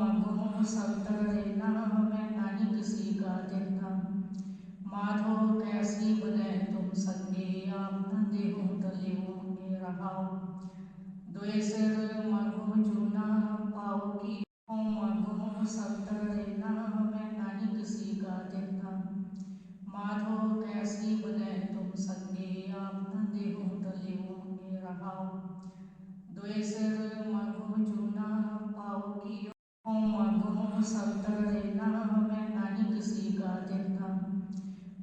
संतरे नाम मैं नहीं किसी का देखता माधो कैसी बने तुम संगे आप देहु तलेहु मेरा हाव द्वेषर मगु चूना पाओ की संतरे नाम मैं नहीं किसी का देखता माधो कैसी बने तुम संगे आप देहु तलेहु मेरा हाव द्वेषर मगु संतरे मैं नहीं किसी का देखता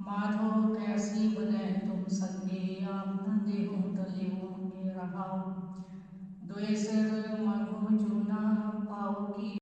माधो कैसी बने तुम संगे आप न देहु तलेहु मेरा भाव। द्वेषर मगु चूना पाओ